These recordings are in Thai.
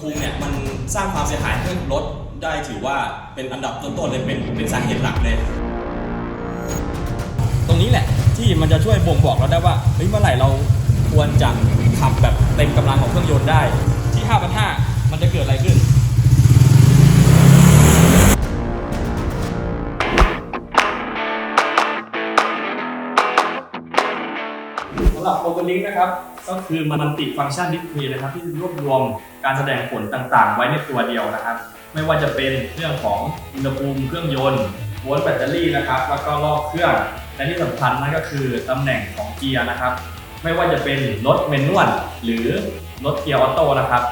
ภูมิเนี่ยมันสร้างความเสียหายให้รถได้ถือว่าเป็นอันดับต้นๆเลยเป็นเป็นสาเหตุหลักเลย ตรงนี้แหละที่มันจะช่วยบ่งบอกเราได้ว่าเฮ้ยเมื่อไหร่เราควรจะขับแบบเต็มกำลังของเครื่องยนต์ได้ ที่5,500มันจะเกิดอะไรขึ้น สำหรับโ o โตลิงนะครับ ก็คือมันติฟังก์ชันดิสเพย์นะครับ ที่รวบรวมการแสดงผลต่างๆ ไว้ในตัวเดียวนะครับ ไม่ว่าจะเป็นเรื่องของอุณหภูมิเครื่องยนต์โวลต์แบตเตอรี่นะครับแล้วก็รอบเครื่องและที่สำคัญนั่นก็คือตำแหน่งของเกียร์นะครับ ไม่ว่าจะเป็นรถเมนนวลหรือรถเกียร์ออโต้นะครับ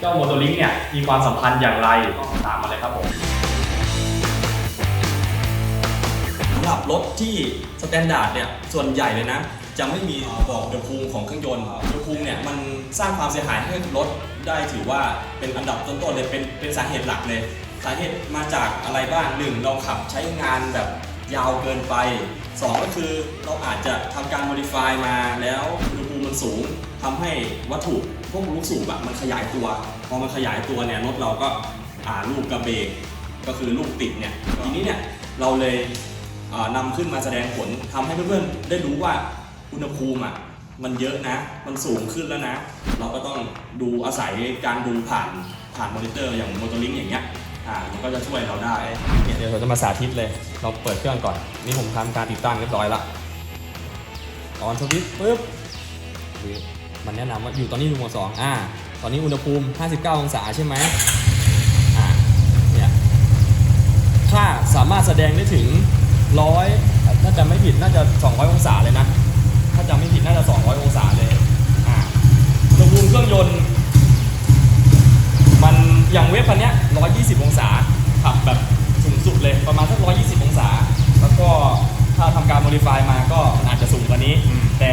เจ้าโมโตลิงเนี่ยมีความสัมพันธ์อย่างไรต้องตามมาเลยครับผมสำหรับรถที่สแตนดาร์ดเนี่ยส่วนใหญ่เลยนะ จะไม่มีบอกอุณหภูมิของเครื่องยนต์อุณหภูมิเนี่ยมันสร้างความเสียหายให้รถได้ถือว่าเป็นอันดับต้นๆเลยเป็นเป็นสาเหตุหลักเลย สาเหตุมาจากอะไรบ้างหนึ่งเราขับใช้งานแบบยาวเกินไปสองก็คือเราอาจจะทำการ modify มาแล้วอุณหภูมิมันสูงทำให้วัตถุพวกลูกสูบอะมันขยายตัว พอมันขยายตัวเนี่ยรถเราก็อ่าลูกกระเบรกก็คือลูกติดเนี่ยทีนี้เนี่ยเราเลยอ่านำขึ้นมาแสดงผลทำให้เพื่อนๆได้รู้ว่า อุณหภูมิอะมันเยอะนะ มันสูงขึ้นแล้วนะ เราก็ต้องดูอาศัยการดูผ่านผ่านมอนิเตอร์อย่างมอเตอร์ลิงอย่างเงี้ย อ่า มันก็จะช่วยเราได้ เดี๋ยวเราจะมาสาธิตเลย เราเปิดเครื่องก่อน นี่ผมทำการติดตั้งเรียบร้อยละออนสวิตปุ๊บมันแนะนำว่าอยู่ตอนนี้อยู่โหมดสองอ่า ตอนนี้อุณหภูมิ 59 องศาใช่ไหมอ่า เนี่ย ค่าสามารถแสดงได้ถึงร้อยถ้าจะไม่ผิด น่าจะ 200 องศาเลยนะ ถ้าจำไม่ผิดน่าจะ 200 องศาเลยอ่าอุณหภูมิเครื่องยนต์ มันอย่างเวฟคันเนี้ย120 องศาขับแบบสูงสุดเลยประมาณสัก 120 องศา แล้วก็ถ้าทำการ modify มาก็มันอาจจะสูงกว่านี้ แต่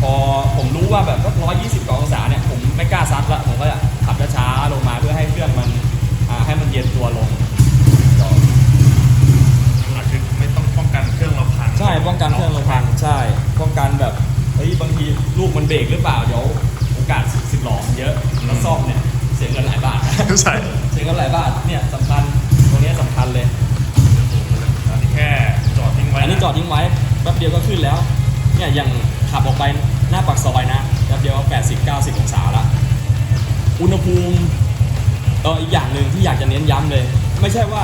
พอผมรู้ว่าแบบสัก 120 กว่าองศาเนี่ย ผมไม่กล้าซัดละ ผมก็จะขับช้าๆลงมาเพื่อให้เครื่องมันอ่าให้มันเย็นตัวลงหลักคือไม่ต้องป้องกันเครื่องเราพัง ใช่ ป้องกันเครื่องเราพัง ใช่ ป้องกันแบบเฮ้ยบางทีลูกมันเบรกหรือเปล่าเดี๋ยวโอกาสสิบหลอมันเยอะแล้วซ่อมเนี่ยเสียเงินหลายบาทใช่เสียเงินหลายบาทเนี่ยสำคัญตรงเนี้ยสำคัญเลยอันนี้แค่จอดทิ้งไว้อันนี้จอดทิ้งไว้แป๊บเดียวก็ขึ้นแล้วเนี่ยอย่างขับออกไปหน้าปากซอยนะแป๊บเดียวก็80 90องศาละอุณหภูมิเอออีกอย่างหนึ่งที่อยากจะเน้นย้ำเลย ไม่ใช่ว่า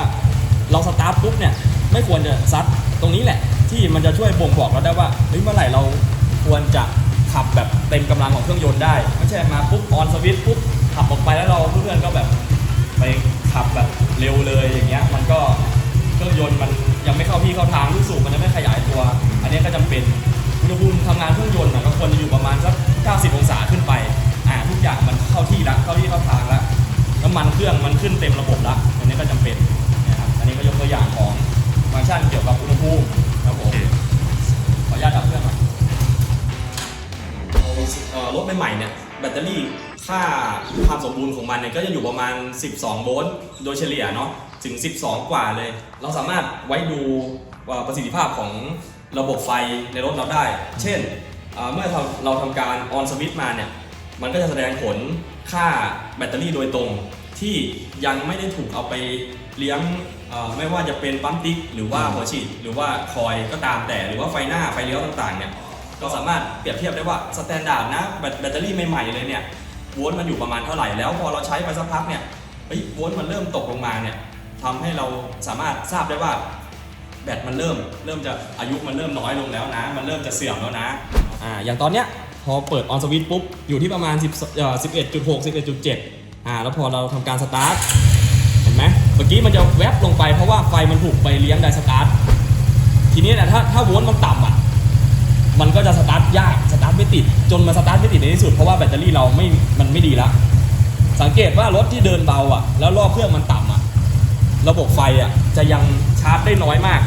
เราสตาร์ทปุ๊บเนี่ยไม่ควรจะซัดตรงนี้แหละ ที่มันจะช่วยบ่งบอกเราได้ว่าเฮ้ยเมื่อไหร่เราควรจะขับแบบเต็มกำลังของเครื่องยนต์ได้ ไม่ใช่มาปุ๊บออนสวิตช์ปุ๊บขับออกไปแล้วเราเพื่อนๆก็แบบไปขับแบบเร็วเลยอย่างเงี้ยมันก็เครื่องยนต์มันยังไม่เข้าที่เข้าทางลูกสูบมันยังไม่ขยายตัว อันนี้ก็จำเป็นอุณหภูมิทำงานเครื่องยนต์น่ะก็ควรจะอยู่ประมาณสัก 90 องศาขึ้นไปอ่าทุกอย่างมันเข้าที่ละเข้าที่เข้าทางละน้ำมันเครื่องมันขึ้นเต็มระบบละอันนี้ก็จำเป็นนะครับอันนี้ก็ยกตัวอย่างของฟังก์ชันเกี่ยวกับอุณหภูมิ เค ขออนุญาตดับเครื่องก่อนเอ่อรถใหม่ๆเนี่ยแบตเตอรี่ค่าความสมบูรณ์ของมันเนี่ยก็จะอยู่ประมาณ 12 โวลต์โดยเฉลี่ยเนาะถึง 12 กว่าเลย เราสามารถไว้ดูว่าประสิทธิภาพของระบบไฟในรถเราได้ เช่นเอ่อเมื่อเราเราทำการออนสวิตช์มาเนี่ยมันก็จะแสดงผลค่าแบตเตอรี่โดยตรงที่ยังไม่ได้ถูกเอาไปเลี้ยง ไม่ว่าจะเป็นปั๊มติ๊กหรือว่าหัวฉีดหรือว่าคอยก็ตามแต่หรือว่าไฟหน้าไฟเลี้ยวต่างๆเนี่ยก็สามารถเปรียบเทียบได้ว่าสแตนดาร์ดนะแบตแบตเตอรี่ใหม่ๆเลยเนี่ยโวลต์มันอยู่ประมาณเท่าไหร่แล้วพอเราใช้ไปสักพักเนี่ยเฮ้ยโวลต์มันเริ่มตกลงมาเนี่ยทำให้เราสามารถทราบได้ว่าแบตมันเริ่มเริ่มจะอายุมันเริ่มน้อยลงแล้วนะ มันเริ่มจะเสื่อมแล้วนะอ่าอย่างตอนเนี้ยพอเปิดออนสวิตปุ๊บอยู่ที่ประมาณ10เอ่อ11.6 11.7อ่าแล้วพอเราทำการสตาร์ทเห็น ไหมเมื่อกี้มันจะแวบลงไปเพราะว่าไฟมันถูกไปเลี้ยงไดสตาร์ททีนี้นะถ้าถ้าโวลต์มันต่ำอะมันก็จะสตาร์ทยากสตาร์ทไม่ติด จนมาสตาร์ทไม่ติดในที่สุดเพราะว่าแบตเตอรี่เราไม่มันไม่ดีละสังเกตว่ารถที่เดินเบาอะ แล้วรอบเครื่องมันต่ำอะ ระบบไฟอะจะยังชาร์จได้น้อยมาก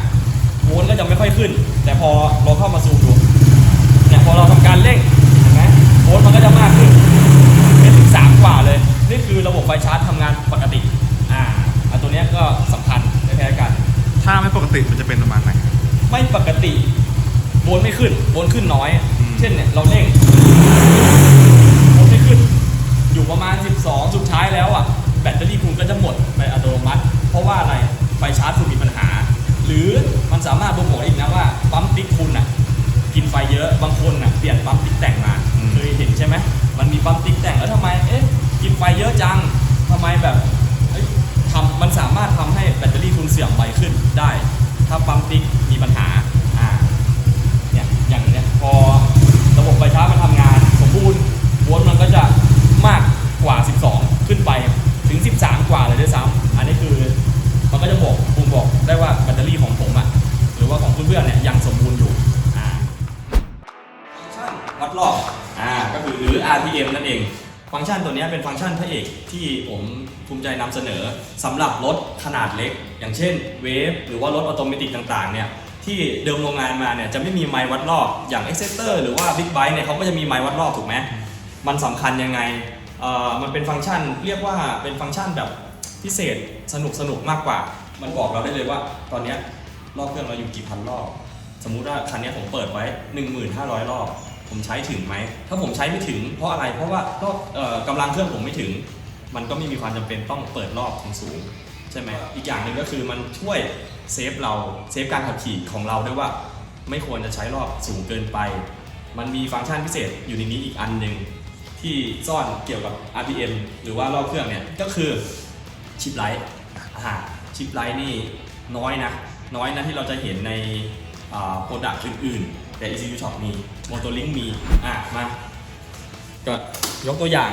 โวลต์ก็จะไม่ค่อยขึ้น แต่พอเราเข้ามาซูมดูเนี่ยพอเราทำการเร่งเห็นไหมโวลต์มันก็จะมากขึ้นเป็นถึงสามกว่าเลย นี่คือระบบไฟชาร์จทำงานปกติ อ่าอันตัวเนี้ยก็สำคัญไม่แพ้กัน ถ้าไม่ปกติมันจะเป็นประมาณไหน ไม่ปกติโวลต์ไม่ขึ้นโวลต์ขึ้นน้อย อืม เช่นเนี่ยเราเร่งโวลต์ไม่ขึ้น อยู่ประมาณ 12 สุดท้ายแล้วอะ มันสามารถบ่งบอกอีกนะว่าปั๊มติ๊กคุณอะกินไฟเยอะบางคนอะเปลี่ยนปั๊มติ๊กแต่งมาอืมเคยเห็นใช่ไหมมันมีปั๊มติ๊กแต่งแล้วทำไมเอ๊ะกินไฟเยอะจังทำไมแบบเอ้ยทำมันสามารถทำให้แบตเตอรี่คุณเสื่อมไวขึ้นได้ ถ้าปั๊มติ๊กมีปัญหาอ่าเนี่ยอย่างเนี้ยพอระบบไฟฟ้ามันทำงานสมบูรณ์โวลต์มันก็จะมากกว่า 12 ขึ้นไปถึง 13 กว่าเลยด้วยซ้ำอันนี้คือมันก็จะบอกบ่งบอกได้ว่าแบตเตอรี่ของผมอะหรือ ว่าของเพื่อนๆเนี่ยยังสมบูรณ์อยู่อ่าฟังก์ชันวัดรอบอ่าก็คือหรือ RPM นั่นเอง ฟังก์ชันตัวนี้เป็นฟังก์ชันพระเอกที่ผมภูมิใจนำเสนอสำหรับรถขนาดเล็ก อย่างเช่นเวฟหรือว่ารถออโตเมติกต่างๆเนี่ยที่เดิมโรงงานมาเนี่ยจะไม่มีไมค์วัดรอบอย่าง e x c e t e r หรือว่า Big Bike เนี่ยเขาก็จะมีไมค์วัดรอบถูกไหมมันสำคัญยังไงเอ่อมันเป็นฟังก์ชันเรียกว่าเป็นฟังก์ชันแบบพิเศษสนุกสนุกมากกว่า มันบอกเราได้เลยว่าตอนเนี้ย รอบเครื่องเราอยู่กี่พันรอบ สมมุติว่าคันนี้ผมเปิดไว้ 1,500 รอบ ผมใช้ถึงไหม ถ้าผมใช้ไม่ถึงเพราะอะไร เพราะว่ารอบกำลังเครื่องผมไม่ถึง มันก็ไม่มีความจำเป็นต้องเปิดรอบถึงสูงใช่ไหมอีกอย่างหนึ่งก็คือมันช่วยเซฟเราเซฟการขับขี่ของเราด้วยว่า ไม่ควรจะใช้รอบสูงเกินไป มันมีฟังก์ชันพิเศษอยู่ในนี้อีกอันหนึ่งที่ซ่อนเกี่ยวกับ RPM หรือว่ารอบเครื่องเนี่ยก็คือชิปไลท์อ่าชิปไลท์นี่น้อยนะ น้อยนะที่เราจะเห็นในโปรดักต์อื่น ๆ แต่ ECU Shop มี Motolink มีอะมาก็ยกตัวอย่าง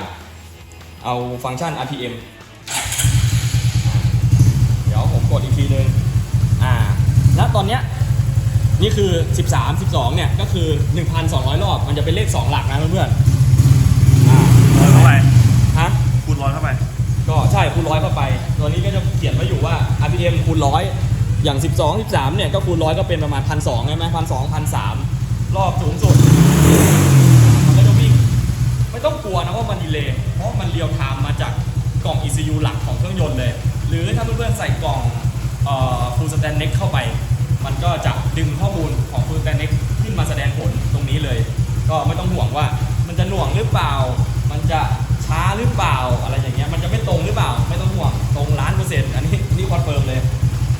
เอาฟังก์ชัน RPM เดี๋ยวผมกดอีกทีนึงอ่าแล้วตอนเนี้ยนี่คือ 13 12 เนี่ย ก็คือ 1,200 รอบ มันจะเป็นเลข 2 หลักนะเพื่อนๆอ่าร้อยเข้าไปฮะคูณร้อยเข้าไป ก็ใช่คูณร้อยเข้าไป ตัวนี้ก็จะเขียนไว้อยู่ว่า RPM คูณร้อย อย่าง 12 13เนี่ยก็คูณร้อยก็เป็นประมาณ1,200ใช่ไหมพันสองพันสามรอบสูงสุด มันก็จะวิ่ง ไม่ต้องกลัวนะว่ามันดีเลย์เพราะมันเรียลไทม์มาจากกล่อง ECU หลักของเครื่องยนต์เลย หรือถ้าเพื่อนๆใส่กล่องเอ่อ Full Stand Next เข้าไป มันก็จะดึงข้อมูลของ Full Stand Next ขึ้นมาแสดงผลตรงนี้เลย ก็ไม่ต้องห่วงว่ามันจะหน่วงหรือเปล่า มันจะช้าหรือเปล่าอะไรอย่างเงี้ย มันจะไม่ตรงหรือเปล่า ไม่ต้องห่วง ตรงล้านเปอร์เซ็นต์อันนี้นี่คอนเฟิร์มเลย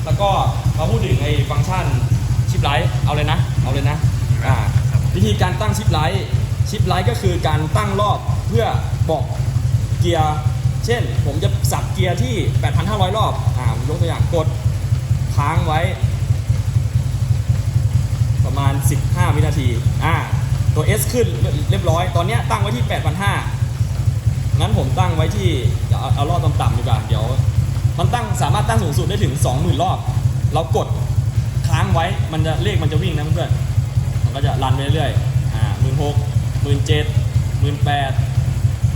แล้วก็มาพูดถึงไอ้ฟังก์ชันชิปไลท์เอาเลยนะ เอาเลยนะอ่าวิธีการตั้งชิปไลท์ชิปไลท์ก็คือการตั้งรอบเพื่อบอกเกียร์เช่น ผมจะสับเกียร์ที่ 8,500 รอบอ่าผมยกตัวอย่างกดค้างไว้ ประมาณ 15 วินาทีอ่าตัว S ขึ้นเรียบร้อย ตอนนี้ตั้งไว้ที่ 8,500งั้นผมตั้งไว้ที่เอารอบต่ำๆดีกว่าเดี๋ยว มันตั้งสามารถตั้งสูงสุดได้ถึง 20,000 รอบ เรากดค้างไว้ มันจะเลขมันจะวิ่งนะเพื่อนๆมันก็จะรันไปเรื่อยๆ อ่าหมื่นหกหมื่นเจ็ดหมื่นแปด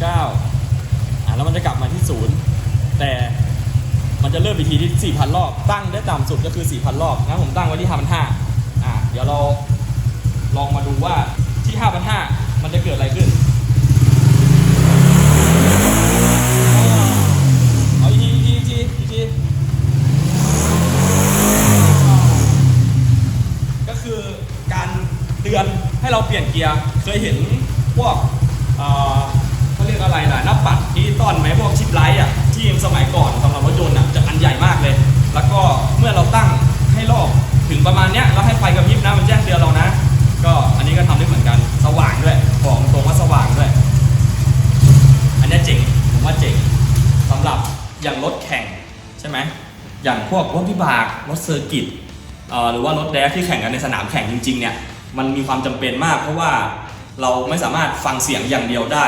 เก้าอ่าแล้วมันจะกลับมาที่ศูนย์แต่มันจะเริ่มอีกทีที่ 4,000 รอบ ตั้งได้ต่ำสุดก็คือ 4,000 รอบงั้นผมตั้งไว้ที่5,500อ่าเดี๋ยวเราลองมาดูว่าที่5,500มันจะเกิดอะไรขึ้น เอาอีกทีอีกทีอีกทีอีกที ก็คือการเตือนให้เราเปลี่ยนเกี ยเห็นพวกเขาเรียกอะไรนะหน้าปัดดิจิตอลไหมพวกชิปไลท์อะที่สมัยก่อนสำหรับรถยนต์อะจะอันใหญ่มากเลย แล้วก็เมื่อเราตั้งให้รอบถึงประมาณเนี้ยแล้วให้ไฟกระพริบนะมันแจ้งเตือนเรานะ ก็อันนี้ก็ทำได้เหมือนกันสว่างด้วยบอกตรงว่าสว่างด้วย อันนี้เจ๋งผมว่าเจ๋งสำหรับอย่างรถแข่งใช่ไหมอย่างพวกรถวิบากรถเซอร์กิตหรือว่ารถแดกที่แข่งกันในสนามแข่งจริงๆเนี่ยมันมีความจำเป็นมากเพราะว่า เราไม่สามารถฟังเสียงอย่างเดียวได้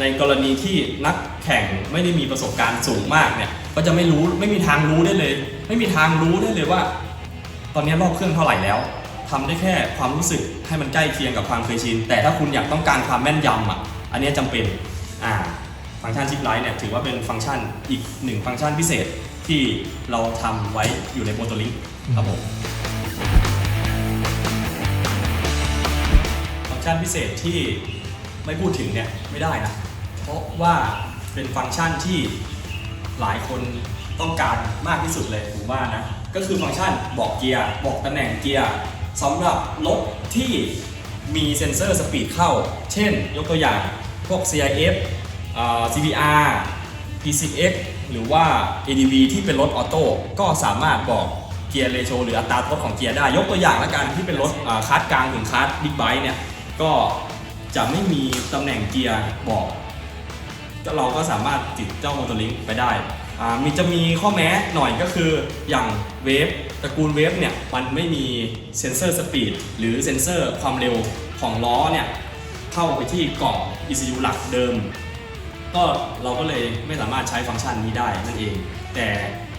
ในกรณีที่นักแข่งไม่ได้มีประสบการณ์สูงมากเนี่ย ก็จะไม่รู้ไม่มีทางรู้ได้เลย ไม่มีทางรู้ได้เลยว่า ตอนนี้รอบเครื่องเท่าไหร่แล้วทำได้แค่ความรู้สึกให้มันใกล้เคียงกับความเคยชิน แต่ถ้าคุณอยากต้องการความแม่นยำอะ อันนี้ยจำเป็นอ่าฟังก์ชันชิปไลท์เนี่ยถือว่าเป็นฟังก์ชันอีกหนึ่งฟังก์ชันพิเศษที่เราทำไว้อยู่ในโมโตลิงครับผม ชันพิเศษที่ไม่พูดถึงเนี่ยไม่ได้นะ เพราะว่าเป็นฟังก์ชันที่หลายคนต้องการมากที่สุดเลยผมว่านะ ก็คือฟังก์ชันบอกเกียร์บอกตำแหน่งเกียร์สำหรับรถที่มีเซ็นเซอร์สปีดเข้า เช่นยกตัวอย่างพวก CIF CBR PCX หรือว่า ADV ที่เป็นรถออโต้ก็สามารถบอกเกียร์เรโชหรืออัตราทดของเกียร์ได้ ยกตัวอย่างละกันที่เป็นรถคาร์กลางถึงคาร์บิ๊กไบค์เนี่ย ก็จะไม่มีตำแหน่งเกียร์บอกเราก็สามารถติดเจ้า m o t o r l i n k ไปได้มีจะมีข้อแม้หน่อยก็คืออย่างเวฟตระกูลเวฟเนี่ยมันไม่มีเซนเซอร์สปีดหรือเซนเซอร์ความเร็วของล้อเนี่ยเข้าไปที่กล่อง ECU หลักเดิม ก็เราก็เลยไม่สามารถใช้ฟังก์ชันนี้ได้นั่นเอง แต่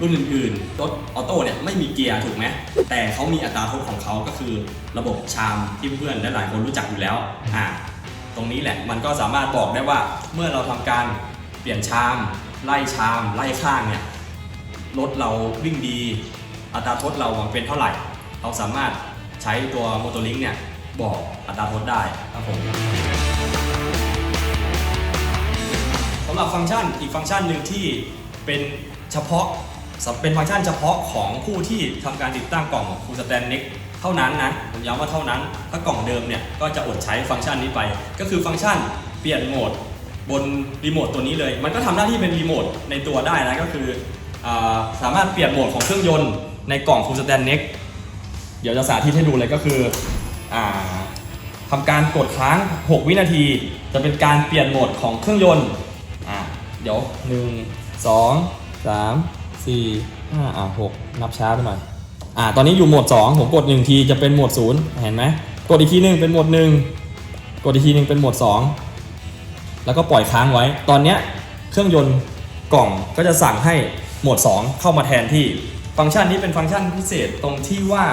รุ่นอื่นๆ รถออโต้เนี่ยไม่มีเกียร์ถูกไหม แต่เขามีอัตราทดของเขาก็คือระบบชามที่เพื่อนและหลายคนรู้จักอยู่แล้วอ่าตรงนี้แหละมันก็สามารถบอกได้ว่าเมื่อเราทำการเปลี่ยนชาม ไล่ชาม ไล่ข้างเนี่ยรถเราวิ่งดี อัตราทดเราเป็นเท่าไหร่ เราสามารถใช้ตัวโมอเตอร์ลิงเนี่ยบอกอัตราทดได้ครับผมสำหรับฟังก์ชันอีกฟังก์ชันหนึ่งที่เป็นเฉพาะ เป็นฟังก์ชันเฉพาะของผู้ที่ทำการติดตั้งกล่องฟูลสแตนเน็กเท่านั้นนะผมย้ำว่าเท่านั้น ถ้ากล่องเดิมเนี่ยก็จะอดใช้ฟังก์ชันนี้ไป ก็คือฟังก์ชันเปลี่ยนโหมดบนรีโมทตัวนี้เลย มันก็ทำหน้าที่เป็นรีโมทในตัวได้นะ ก็คืออสามารถเปลี่ยนโหมดของเครื่องยนต์ในกล่องฟูลสแตนเน็กเดี๋ยวจะสาธิตให้ดูเลยก็คืออ่าทำการกดค้าง 6 วินาที จะเป็นการเปลี่ยนโหมดของเครื่องยนต์เดี๋ยว 1 2 3 4 5อะ6นับช้าไปหน่อยอะตอนนี้อยู่โหมด 2 ผมกด 1 ทีจะเป็นโหมด 0 เห็นไหมกดอีกทีหนึงเป็นโหมด 1 กดอีกทีหนึงเป็นโหมด 2 แล้วก็ปล่อยค้างไว้ ตอนเนี้ยเครื่องยนต์กล่องก็จะสั่งให้โหมด 2 เข้ามาแทนที่ฟังก์ชันนี้เป็นฟังก์ชันพิเศษตรงที่ว่า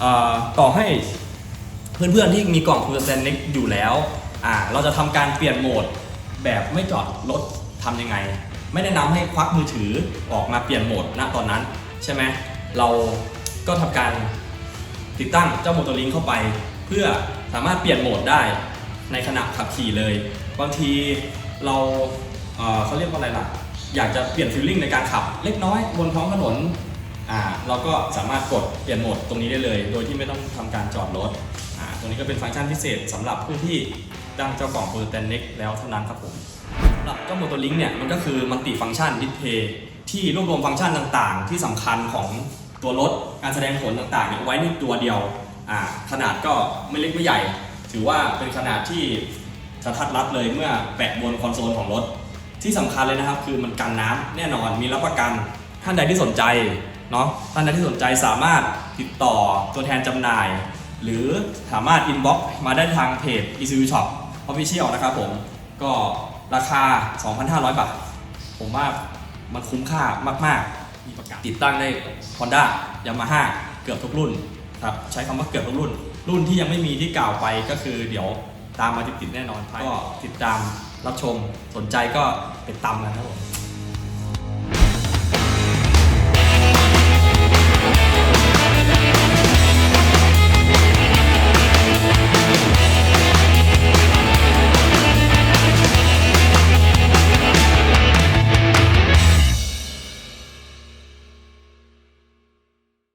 เอ่อต่อให้เพื่อนๆที่มีกล่องคูลสแตนเน็กอยู่แล้วอ่าเราจะทำการเปลี่ยนโหมดแบบไม่จอดรถทำยังไง ไม่แนะนำให้ควักมือถือออกมาเปลี่ยนโหมดณตอนนั้นใช่ไหมเราก็ทำการติดตั้งเจ้าโมโตลิงเข้าไป เพื่อสามารถเปลี่ยนโหมดได้ในขณะขับขี่เลย บางทีเราเเขาเรียกว่าอะไรล่ะ อยากจะเปลี่ยนฟิลลิ่งในการขับ เล็กน้อยบนท้องถนนอ่าเราก็สามารถกดเปลี่ยนโหมดตรงนี้ได้เลย โดยที่ไม่ต้องทำการจอดรถอ่าตรงนี้ก็เป็นฟังก์ชันพิเศษสำหรับผู้ที่ตั้งเจ้ากล่องโปรแตนเน็กแล้วเท่านั้นครับผมำหรับเจ้าโมโตลิงเนี่ยมันก็คือมัลติฟังก์ชันดิสเพย์ที่รวบรวมฟังก์ชันต่างๆ ที่สำคัญของตัวรถการแสดงผลต่างๆเนี่ยไว้ในตัวเดียวอ่าขนาดก็ไม่เล็กไม่ใหญ่ ถือว่าเป็นขนาดที่กระทัดรัดเลยเมื่อแปะบนคอนโซลของรถ ที่สำคัญเลยนะครับ คือมันกันน้ำแน่นอนมีรับประกันท่านใดที่สนใจเนาะท่านใดที่สนใจสามารถติดต่อตัวแทนจำหน่าย หรือสามารถอินบ็อกมาได้ทางเพจ e c u Shop Official นะครับผมก็ ราคา 2,500 บาท ผมว่ามันคุ้มค่ามากๆมีประกาศติดตั้งได้ Honda Yamaha เกือบทุกรุ่นครับใช้คำว่าเกือบทุกรุ่น รุ่นที่ยังไม่มีที่กล่าวไปก็คือเดี๋ยวตามมาติดๆแน่นอนก็ติดตามรับชมสนใจก็ติดตามกันครับผม